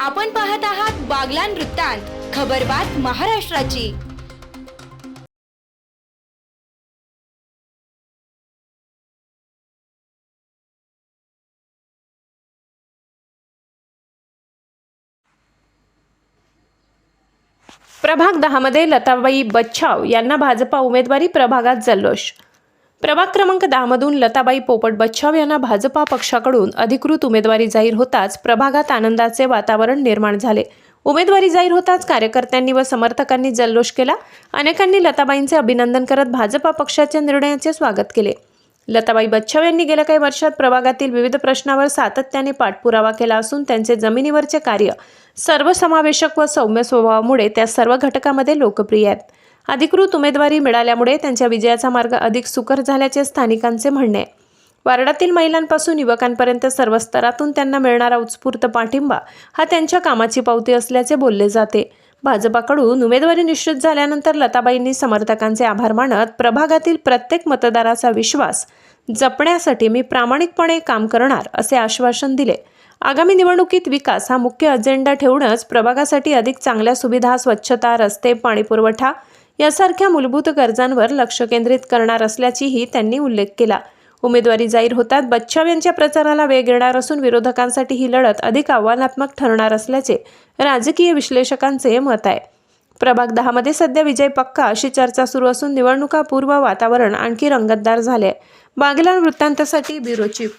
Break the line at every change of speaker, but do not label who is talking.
आपण पाहत आहात बागलान वृत्तांत खबरबात महाराष्ट्राची.
प्रभाग दहामध्ये लताबाई बच्छाव यांना भाजपा उमेदवारी प्रभागात जल्लोष प्रभाग क्रमांक दहामधून लताबाई पोपट बच्छाव यांना भाजपा पक्षाकडून अधिकृत उमेदवारी जाहीर होताच प्रभागात आनंदाचे वातावरण निर्माण झाले. उमेदवारी जाहीर होताच कार्यकर्त्यांनी व समर्थकांनी जल्लोष केला. अनेकांनी लताबाईंचे अभिनंदन करत भाजपा पक्षाच्या निर्णयाचे स्वागत केले. लताबाई बच्छाव यांनी गेल्या काही वर्षात प्रभागातील विविध प्रश्नावर सातत्याने पाठपुरावा केला असून त्यांचे जमिनीवरचे कार्य सर्वसमावेशक व सौम्य स्वभावामुळे त्या सर्व घटकामध्ये लोकप्रिय आहेत. अधिकृत उमेदवारी मिळाल्यामुळे त्यांच्या विजयाचा मार्ग अधिक सुकर झाल्याचे स्थानिकांचे म्हणणे. आहे वार्डातील महिलांपासून युवकांपर्यंत सर्व स्तरातून त्यांना मिळणारा उत्स्फूर्त पाठिंबा हा त्यांच्या कामाची पावती असल्याचे बोलले जाते. भाजपाकडून उमेदवारी निश्चित झाल्यानंतर लताबाईंनी समर्थकांचे आभार मानत प्रभागातील प्रत्येक मतदाराचा विश्वास जपण्यासाठी मी प्रामाणिकपणे काम करणार असे आश्वासन दिले. आगामी निवडणुकीत विकास हा मुख्य अजेंडा ठेवूनच प्रभागासाठी अधिक चांगल्या सुविधा स्वच्छता रस्ते पाणीपुरवठा यासारख्या मूलभूत गरजांवर लक्ष केंद्रित करणार असल्याचीही त्यांनी उल्लेख केला. उमेदवारी जाहीर होतात बच्छाव यांच्या प्रचाराला वेग येणार असून विरोधकांसाठी ही लढत अधिक आव्हानात्मक ठरणार असल्याचे राजकीय विश्लेषकांचे मत आहे. प्रभाग दहामध्ये सध्या विजय पक्का अशी चर्चा सुरू असून निवडणुकापूर्व वातावरण आणखी रंगतदार झाले आहे. Baglan वृत्तांतासाठी bureau chief